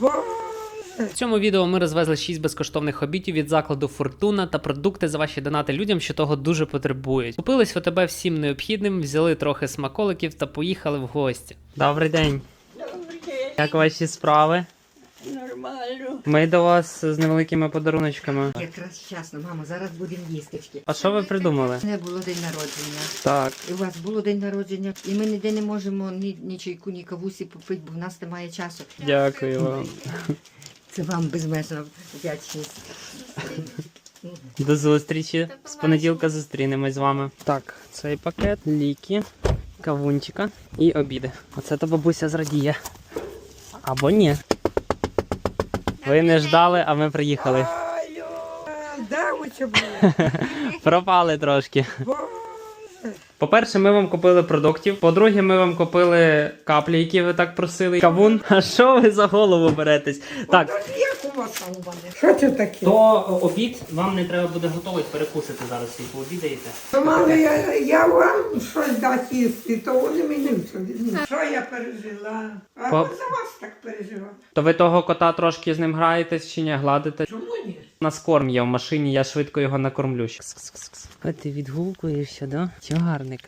В цьому відео ми розвезли 6 безкоштовних обітів від закладу Фортуна та продукти за ваші донати людям, що того дуже потребують. Купились в ОТБ всім необхідним, взяли трохи смаколиків та поїхали в гості. Добрий день. Добрий день. Як ваші справи? Нормально. Ми до вас з невеликими подаруночками. Якраз вчасно, мамо, зараз будемо їстечки. А що ви придумали? У мене було день народження. Так. І у вас було день народження, і ми ніде не можемо ні, ні чайку, ні кавусі попити, бо в нас немає часу. Дякую вам. Це вам безмежно вдячність. До зустрічі. З понеділка зустрінемось з вами. Так, цей пакет, ліки, кавунчика і обіди. Оце то бабуся зрадіє. Або ні. Ви не ждали, а ми приїхали. Де ви були? Пропали трошки. По-перше, ми вам купили продуктів. По-друге, ми вам купили каплі, які ви так просили. Кавун. А що ви за голову беретесь? Так? Що це таке? то обід вам не треба буде готовий перекусити зараз і пообідаєте. Мали, я, я вам щось дати їсти, то вони мені все. Що я пережила? А По- я за вас так пережила. То ви того кота трошки з ним граєтесь чи ні, гладите? Чому нас корм є в машині, я швидко його накормлю. А ти відгукуєшся, да? Тягарник.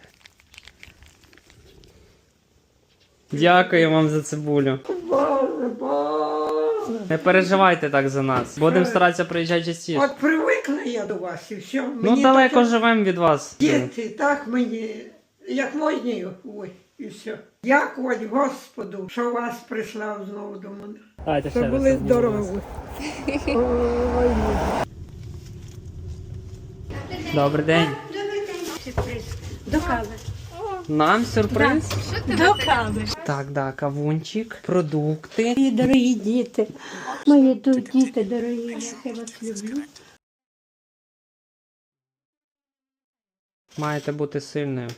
Дякую вам за цибулю. Боже, боже. Не переживайте так за нас. Будемо старатися приїжджати частіше. От привикла я до вас і все. Ну Мені далеко таке- живемо від вас. Діти, так мені, як можні, ой, і все. Дякувати Господу, що вас прислав знову до мене. Ще Це раз були здорові. Ой, Добрий день. До кави. Нам сюрприз. До кави. Так, да, кавунчик, продукти. Мої дорогі діти. Мої тут діти дорогі, я вас люблю. Маєте бути сильною.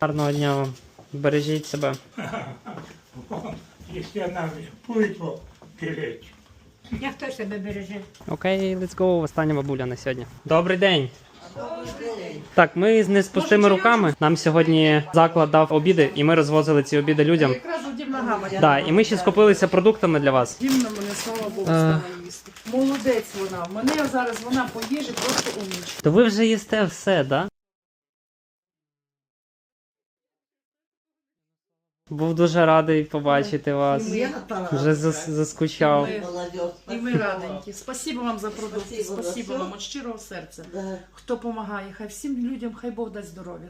Гарного дня вам. Бережіть себе. Если она пульпу перечь. Я хто себе береже? Окей, let's go. Остання бабуля на сьогодні. Добрий день. Так, ми з не з пустими руками. Нам сьогодні заклад дав обіди, і ми розвозили ці обіди людям. Якраз Да, і ми ще скупилися продуктами для вас. Дімна мене, слава Богу, Е. стала їсти. Молодець вона. В Мене зараз вона по їжі просто умнічка. То ви вже їсте все, да? Був дуже радий побачити вас. Вже зас- заскучав. Ми, і ми раденькі. Спасибо вам за продукти. Спасибо вам від щирого серця. Хто допомагає, хай всім людям, хай Бог дасть здоров'я.